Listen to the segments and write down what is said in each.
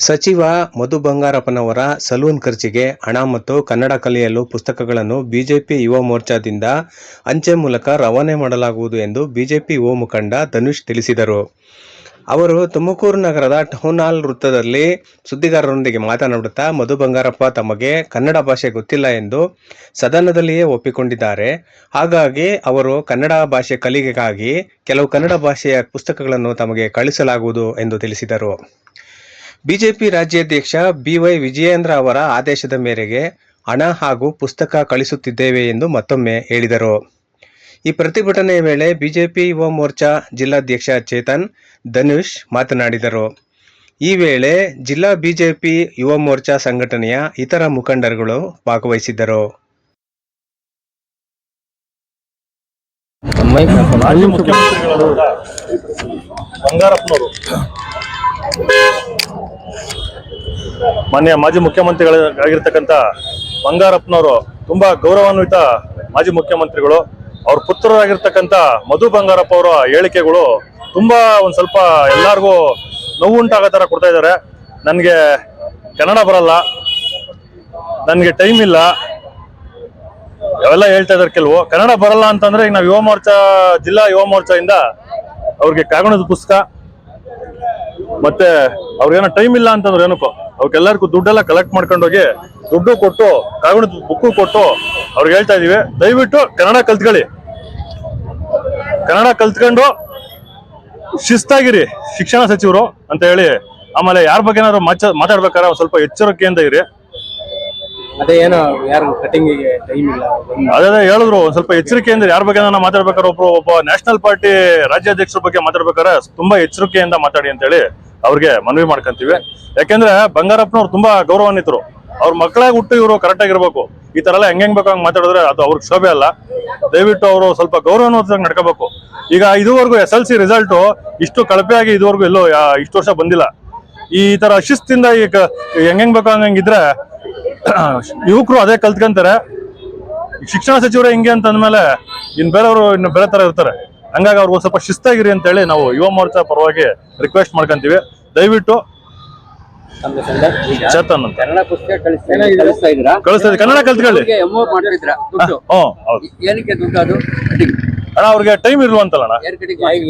ಸಚಿವ ಮಧು ಬಂಗಾರಪ್ಪನವರ ಸಲೂನ್ ಖರ್ಚಿಗೆ ಹಣ ಮತ್ತು ಕನ್ನಡ ಕಲಿಯಲು ಪುಸ್ತಕಗಳನ್ನು ಬಿಜೆಪಿ ಯುವ ಮೋರ್ಚಾದಿಂದ ಅಂಚೆ ಮೂಲಕ ರವಾನೆ ಮಾಡಲಾಗುವುದು ಎಂದು ಬಿಜೆಪಿ ಯುವ ಮುಖಂಡ ಧನುಷ್ ತಿಳಿಸಿದರು. ಅವರು ತುಮಕೂರು ನಗರದ ಟೌನ್ ಹಾಲ್ ವೃತ್ತದಲ್ಲಿ ಸುದ್ದಿಗಾರರೊಂದಿಗೆ ಮಾತನಾಡುತ್ತಾ, ಮಧು ಬಂಗಾರಪ್ಪ ತಮಗೆ ಕನ್ನಡ ಭಾಷೆ ಗೊತ್ತಿಲ್ಲ ಎಂದು ಸದನದಲ್ಲಿಯೇ ಒಪ್ಪಿಕೊಂಡಿದ್ದಾರೆ. ಹಾಗಾಗಿ ಅವರು ಕನ್ನಡ ಭಾಷೆ ಕಲಿಕೆಗಾಗಿ ಕೆಲವು ಕನ್ನಡ ಭಾಷೆಯ ಪುಸ್ತಕಗಳನ್ನು ತಮಗೆ ಕಳಿಸಲಾಗುವುದು ಎಂದು ತಿಳಿಸಿದರು. ಬಿಜೆಪಿ ರಾಜ್ಯಾಧ್ಯಕ್ಷ ಬಿವೈ ವಿಜಯೇಂದ್ರ ಅವರ ಆದೇಶದ ಮೇರೆಗೆ ಹಣ ಹಾಗೂ ಪುಸ್ತಕ ಕಳಿಸುತ್ತಿದ್ದೇವೆ ಎಂದು ಮತ್ತೊಮ್ಮೆ ಹೇಳಿದರು. ಈ ಪ್ರತಿಭಟನೆಯ ವೇಳೆ ಬಿಜೆಪಿ ಯುವ ಮೋರ್ಚಾ ಜಿಲ್ಲಾಧ್ಯಕ್ಷ ಚೇತನ್ ಧನುಷ್ ಮಾತನಾಡಿದರು. ಈ ವೇಳೆ ಜಿಲ್ಲಾ ಬಿಜೆಪಿ ಯುವ ಮೋರ್ಚಾ ಸಂಘಟನೆಯ ಇತರ ಮುಖಂಡರುಗಳು ಭಾಗವಹಿಸಿದ್ದರು. ಬಂಗಾರಪ್ಪನವರು. ಮಾನ್ಯ ಮಾಜಿ ಮುಖ್ಯಮಂತ್ರಿಗಳಾಗಿರ್ತಕ್ಕಂಥ ಬಂಗಾರಪ್ಪನವರು ತುಂಬಾ ಗೌರವಾನ್ವಿತ ಮಾಜಿ ಮುಖ್ಯಮಂತ್ರಿಗಳು. ಅವ್ರ ಪುತ್ರರಾಗಿರ್ತಕ್ಕಂಥ ಮಧು ಬಂಗಾರಪ್ಪ ಅವರ ಹೇಳಿಕೆಗಳು ತುಂಬಾ ಒಂದು ಸ್ವಲ್ಪ ಎಲ್ಲಾರ್ಗೂ ನೋವುಂಟಾಗೋ ಥರ ಕೊಡ್ತಾ ಇದ್ದಾರೆ. ನನಗೆ ಕನ್ನಡ ಬರಲ್ಲ. ನನಗೆ ಟೈಮ್ ಇಲ್ಲ. ಅವೆಲ್ಲ ಹೇಳ್ತಾ ಇದ್ದಾರೆ ಕೆಲವು. ಕನ್ನಡ ಬರಲ್ಲ ಅಂತಂದ್ರೆ ಈಗ ನಾವು ಯುವ ಮೋರ್ಚಾ, ಜಿಲ್ಲಾ ಯುವ ಮೋರ್ಚಾದಿಂದ ಅವ್ರಿಗೆ ಕಾಗಣದ ಪುಸ್ತಕ. ಮತ್ತೆ ಅವ್ರಿಗೇನೋ ಟೈಮ್ ಇಲ್ಲ ಅಂತಂದ್ರೆ ಏನಕ್ಕೋ. ಅವಕ್ಕೆಲ್ಲರಿಗೂ ದುಡ್ಡೆಲ್ಲ ಕಲೆಕ್ಟ್ ಮಾಡ್ಕೊಂಡೋಗಿ ದುಡ್ಡು ಕೊಟ್ಟು ಕಾಗುಣ ಬುಕ್ಕು ಕೊಟ್ಟು ಅವ್ರಿಗೆ ಹೇಳ್ತಾ ಇದೀವಿ. ದಯವಿಟ್ಟು ಕನ್ನಡ ಕಲ್ತ್ಕೊಳ್ಳಿ. ಕನ್ನಡ ಕಲ್ತ್ಕೊಂಡು ಶಿಸ್ತಾಗಿರಿ, ಶಿಕ್ಷಣ ಸಚಿವರು ಅಂತ ಹೇಳಿ. ಆಮೇಲೆ ಯಾರ ಬಗ್ಗೆ ಏನಾದ್ರು ಮಾಚ- ಮಾತಾಡ್ಬೇಕಾದ್ರೆ ಸ್ವಲ್ಪ ಎಚ್ಚರಿಕೆಯಿಂದ ಇರಿ. ಅದೇ ಏನೋ ಯಾರು ಕಟಿಂಗಿಗೆ ಟೈಮ್ ಇಲ್ಲ. ಅದೇ ಹೇಳಿದ್ರು, ಒಂದ್ ಸ್ವಲ್ಪ ಅಂದ್ರೆ ಯಾರ ಬಗ್ಗೆ ನಾನು ಮಾತಾಡ್ಬೇಕಾದ್ರೆ ಒಬ್ರು ಒಬ್ಬ ನ್ಯಾಷನಲ್ ಪಾರ್ಟಿ ರಾಜ್ಯಾಧ್ಯಕ್ಷರ ಬಗ್ಗೆ ಮಾತಾಡ್ಬೇಕಾದ್ರೆ ತುಂಬಾ ಎಚ್ಚರಿಕೆಯಿಂದ ಮಾತಾಡಿ ಅಂತ ಹೇಳಿ ಅವ್ರಿಗೆ ಮನವಿ ಮಾಡ್ಕೊಂತೀವಿ. ಯಾಕೆಂದ್ರೆ ಬಂಗಾರಪ್ಪನವ್ರು ತುಂಬಾ ಗೌರವಾನ್ವಿತರು. ಅವ್ರ ಮಕ್ಕಳಾಗಿ ಹುಟ್ಟು ಇವರು ಕರೆಕ್ಟ್ ಆಗಿರ್ಬೇಕು. ಈ ತರ ಎಲ್ಲ ಹೆಂಗ್ ಹೆಂಗ್ ಬೇಕು ಹಂಗ್ ಮಾತಾಡಿದ್ರೆ ಅದು ಅವ್ರಿಗೆ ಶೋಭೆ ಅಲ್ಲ. ದಯವಿಟ್ಟು ಅವರು ಸ್ವಲ್ಪ ಗೌರವಾನ್ವಿತವಾಗಿ ನಡ್ಕೋಬೇಕು. ಈಗ ಇದುವರೆಗೂ ಎಸ್ ಎಲ್ ಸಿ ರಿಸಲ್ಟ್ ಇಷ್ಟು ಕಳಪೆಯಾಗಿ ಇದುವರೆಗೂ ಎಲ್ಲೋ ಇಷ್ಟು ವರ್ಷ ಬಂದಿಲ್ಲ. ಈ ತರ ಅಶಿಸ್ತಿಂದ ಈಗ ಹೆಂಗ್ ಹೆಂಗ್ ಬೇಕು ಹಂಗಿದ್ರೆ ಯುವಕರು ಅದೇ ಕಲ್ತ್ಕೊಂತಾರೆ. ಶಿಕ್ಷಣ ಸಚಿವರು ಹಿಂಗೆ ಅಂತ ಅಂದ್ಮೇಲೆ ಇನ್ ಬೇರೆಯವರು ಇನ್ನು ಬೇರೆ ತರ ಇರ್ತಾರೆ. ಹಂಗಾಗಿ ಅವ್ರಿಗೆ ಒಂದ್ ಸ್ವಲ್ಪ ಶಿಸ್ತಾಗಿರಿ ಅಂತ ಹೇಳಿ ನಾವು ಯುವ ಮೋರ್ಚಾ ಪರವಾಗಿ ರಿಕ್ವೆಸ್ಟ್ ಮಾಡ್ಕೊಂತೀವಿ. ದಯವಿಟ್ಟು ಚೇತನ್ ಅಂತ. ಕಳಿಸ್ತಾ ಕನ್ನಡ ಕಲ್ತ್ಕೊಳ್ಳಿ. ಅಣ್ಣ ಅವ್ರಿಗೆ ಟೈಮ್ ಇಲ್ವಂತಲ್ಲ ಅಣ್ಣ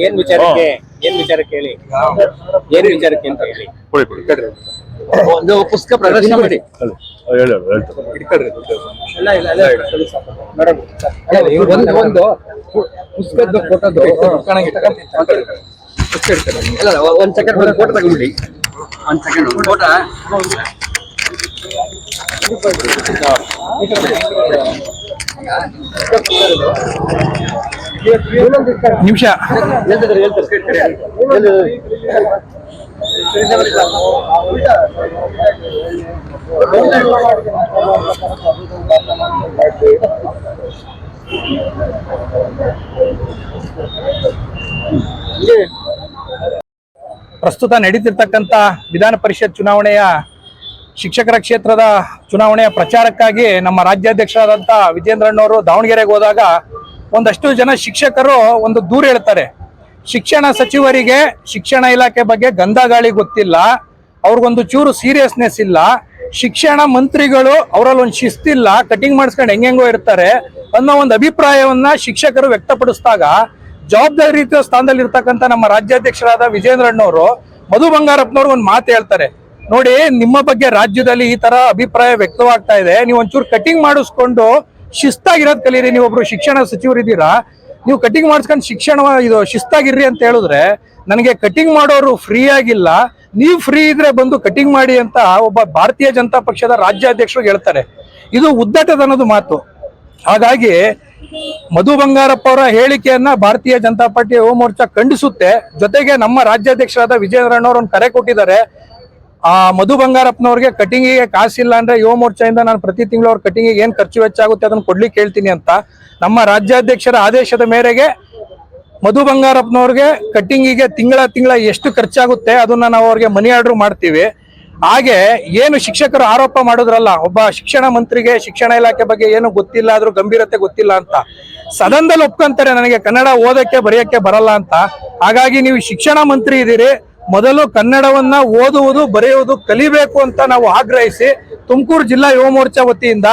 ಏನ್ ವಿಚಾರಕ್ಕೆ? ಏನ್ ವಿಚಾರ ಹೇಳಿ ಏನ್ ವಿಚಾರಕ್ಕೆ ಅಂತ ಹೇಳಿ. ಒಂದು ಪುಸ್ತಕ ಪ್ರದರ್ಶನ ಮಾಡಿ. ಹೇಳಿ ಹೇಳ್ತಾರೆ ಒಂದು ಒಂದು ಪುಸ್ತಕದ ಫೋಟೋದು ಇಲ್ಲ ಒಂದ್ ಸೆಕೆಂಡ್ ಒಂದು ಫೋಟೋ ತಗೊಂಡ್ಬಿಡಿ ಒಂದ್ ಸೆಕೆಂಡ್ ಫೋಟೋ ನಿಮಿಷ ಹೇಳ್ತಾರೆ ಹೇಳ್ತಾರೆ ಪ್ರಸ್ತುತ ನಡೀತಿರ್ತಕ್ಕಂಥ ವಿಧಾನ ಪರಿಷತ್ ಚುನಾವಣೆಯ ಶಿಕ್ಷಕರ ಕ್ಷೇತ್ರದ ಚುನಾವಣೆಯ ಪ್ರಚಾರಕ್ಕಾಗಿ ನಮ್ಮ ರಾಜ್ಯಾಧ್ಯಕ್ಷರಾದಂಥ ವಿಜೇಂದ್ರಣ್ಣವರು ದಾವಣಗೆರೆಗೆ ಹೋದಾಗ ಒಂದಷ್ಟು ಜನ ಶಿಕ್ಷಕರು ಒಂದು ದೂರ ಹೇಳ್ತಾರೆ. ಶಿಕ್ಷಣ ಸಚಿವರಿಗೆ ಶಿಕ್ಷಣ ಇಲಾಖೆ ಬಗ್ಗೆ ಗಂಧ ಗಾಳಿ ಗೊತ್ತಿಲ್ಲ. ಅವ್ರಿಗೊಂದು ಚೂರು ಸೀರಿಯಸ್ನೆಸ್ ಇಲ್ಲ. ಶಿಕ್ಷಣ ಮಂತ್ರಿಗಳು ಅವರಲ್ಲಿ ಒಂದು ಶಿಸ್ತಿಲ್ಲ ಕಟಿಂಗ್ ಮಾಡಿಸ್ಕೊಂಡು ಹೆಂಗೆಂಗೋ ಇರ್ತಾರೆ ಅನ್ನೋ ಒಂದು ಅಭಿಪ್ರಾಯವನ್ನ ಶಿಕ್ಷಕರು ವ್ಯಕ್ತಪಡಿಸಿದಾಗ ಜವಾಬ್ದಾರಿಯುತ ಸ್ಥಾನದಲ್ಲಿ ಇರ್ತಕ್ಕಂಥ ನಮ್ಮ ರಾಜ್ಯಾಧ್ಯಕ್ಷರಾದ ವಿಜೇಂದ್ರಣ್ಣವರು ಮಧು ಬಂಗಾರಪ್ಪನವ್ರು ಒಂದು ಮಾತು ಹೇಳ್ತಾರೆ. ನೋಡಿ, ನಿಮ್ಮ ಬಗ್ಗೆ ರಾಜ್ಯದಲ್ಲಿ ಈ ತರ ಅಭಿಪ್ರಾಯ ವ್ಯಕ್ತವಾಗ್ತಾ ಇದೆ. ನೀವು ಒಂಚೂರು ಕಟಿಂಗ್ ಮಾಡಿಸ್ಕೊಂಡು ಶಿಸ್ತಾಗಿರೋದು ಕಲೀರಿ. ನೀವೊಬ್ರು ಶಿಕ್ಷಣ ಸಚಿವರಿದ್ದೀರಾ? ನೀವು ಕಟಿಂಗ್ ಮಾಡಿಸ್ಕೊಂಡು ಶಿಕ್ಷಣ ಇದು ಶಿಸ್ತಾಗಿರ್ರಿ ಅಂತ ಹೇಳಿದ್ರೆ ನನಗೆ ಕಟಿಂಗ್ ಮಾಡೋರು ಫ್ರೀ ಆಗಿಲ್ಲ. ನೀವು ಫ್ರೀ ಇದ್ರೆ ಬಂದು ಕಟಿಂಗ್ ಮಾಡಿ ಅಂತ ಒಬ್ಬ ಭಾರತೀಯ ಜನತಾ ಪಕ್ಷದ ರಾಜ್ಯಾಧ್ಯಕ್ಷರು ಹೇಳ್ತಾರೆ. ಇದು ಉದ್ದಟತನದ ಮಾತು. ಹಾಗಾಗಿ ಮಧು ಬಂಗಾರಪ್ಪ ಅವರ ಹೇಳಿಕೆಯನ್ನ ಭಾರತೀಯ ಜನತಾ ಪಾರ್ಟಿ ಯುವ ಮೋರ್ಚಾ ಖಂಡಿಸುತ್ತೆ. ಜೊತೆಗೆ ನಮ್ಮ ರಾಜ್ಯಾಧ್ಯಕ್ಷರಾದ ವಿಜಯೇಂದ್ರಣ್ಣವ್ರು ಒಂದು ಕರೆ ಕೊಟ್ಟಿದ್ದಾರೆ. ಆ ಮಧು ಬಂಗಾರಪ್ಪನವ್ರಿಗೆ ಕಟಿಂಗಿಗೆ ಕಾಸಿಲ್ಲ ಅಂದ್ರೆ ಯುವ ಮೋರ್ಚಾಯಿಂದ ನಾನು ಪ್ರತಿ ತಿಂಗಳು ಅವ್ರ ಕಟಿಂಗಿಗೆ ಏನ್ ಖರ್ಚು ವೆಚ್ಚ ಆಗುತ್ತೆ ಅದನ್ನ ಕೊಡ್ಲಿಕ್ಕೆ ಹೇಳ್ತೀನಿ ಅಂತ ನಮ್ಮ ರಾಜ್ಯಾಧ್ಯಕ್ಷರ ಆದೇಶದ ಮೇರೆಗೆ ಮಧು ಬಂಗಾರಪ್ಪನವ್ರಿಗೆ ಕಟ್ಟಿಂಗಿಗೆ ತಿಂಗಳ ತಿಂಗಳ ಎಷ್ಟು ಖರ್ಚಾಗುತ್ತೆ ಅದನ್ನ ನಾವು ಅವ್ರಿಗೆ ಮನಿ ಆರ್ಡರ್ ಮಾಡ್ತೀವಿ. ಹಾಗೆ ಏನು ಶಿಕ್ಷಕರು ಆರೋಪ ಮಾಡಿದ್ರಲ್ಲ, ಒಬ್ಬ ಶಿಕ್ಷಣ ಮಂತ್ರಿಗೆ, ಶಿಕ್ಷಣ ಇಲಾಖೆ ಬಗ್ಗೆ ಏನು ಗೊತ್ತಿಲ್ಲ ಆದ್ರೂ ಗಂಭೀರತೆ ಗೊತ್ತಿಲ್ಲ ಅಂತ. ಸದನದಲ್ಲಿ ಒಪ್ಕೊಂತಾರೆ, ನನಗೆ ಕನ್ನಡ ಓದಕ್ಕೆ, ಬರೆಯಕ್ಕೆ ಬರಲ್ಲ ಅಂತ. ಹಾಗಾಗಿ ನೀವು ಶಿಕ್ಷಣ ಮಂತ್ರಿ ಇದೀರಿ ಮೊದಲು ಕನ್ನಡವನ್ನ ಓದುವುದು, ಬರೆಯುವುದು ಕಲಿಬೇಕು ಅಂತ ನಾವು ಆಗ್ರಹಿಸಿ ತುಮಕೂರು ಜಿಲ್ಲಾ ಯುವ ಮೋರ್ಚಾ ವತಿಯಿಂದ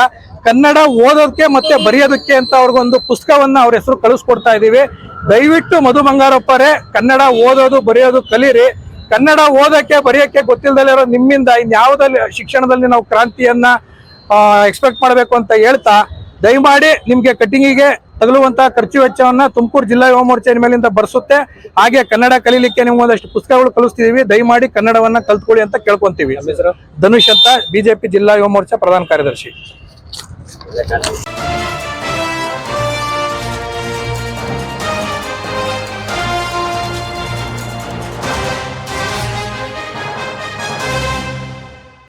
ಕನ್ನಡ ಓದೋದಕ್ಕೆ ಮತ್ತೆ ಬರೆಯೋದಕ್ಕೆ ಅಂತ ಅವ್ರಿಗೊಂದು ಪುಸ್ತಕವನ್ನ ಅವ್ರ ಹೆಸರು ಕಳಿಸ್ಕೊಡ್ತಾ ಇದ್ದೀವಿ ದಯವಿಟ್ಟು ಮಧು ಬಂಗಾರಪ್ಪರೇ ಕನ್ನಡ ಓದೋದು, ಬರೆಯೋದು ಕಲೀರಿ. ಕನ್ನಡ ಓದಕ್ಕೆ ಬರೆಯೋಕ್ಕೆ ಗೊತ್ತಿಲ್ಲದಲ್ಲೇ ಇರೋ ನಿಮ್ಮಿಂದ ಇನ್ಯಾವುದಲ್ಲಿ ಶಿಕ್ಷಣದಲ್ಲಿ ನಾವು ಕ್ರಾಂತಿಯನ್ನ ಎಕ್ಸ್ಪೆಕ್ಟ್ ಮಾಡಬೇಕು ಅಂತ ಹೇಳ್ತಾ, ದಯಮಾಡಿ ನಿಮಗೆ ಕಟಿಂಗಿಗೆ ತಗಲುವಂತ ಖರ್ಚು ವೆಚ್ಚವನ್ನ ತುಮಕೂರು ಜಿಲ್ಲಾ ಯುವ ಮೋರ್ಚಾ ಮೇಲಿಂದ ಬರ್ಸುತ್ತೆ. ಹಾಗೆ ಕನ್ನಡ ಕಲೀಲಿಕ್ಕೆ ನಿಮ್ಗೆ ಒಂದಷ್ಟು ಪುಸ್ತಕಗಳು ಕಲಿಸ್ತಿದೀವಿ ದಯಮಾಡಿ ಕನ್ನಡವನ್ನ ಕಲ್ತ್ಕೊಳ್ಳಿ ಅಂತ ಕೇಳ್ಕೊಂತೀವಿ. ಧನುಷ್ ಅಂತ ಬಿಜೆಪಿ ಜಿಲ್ಲಾ ಯುವ ಮೋರ್ಚಾ ಪ್ರಧಾನ ಕಾರ್ಯದರ್ಶಿ.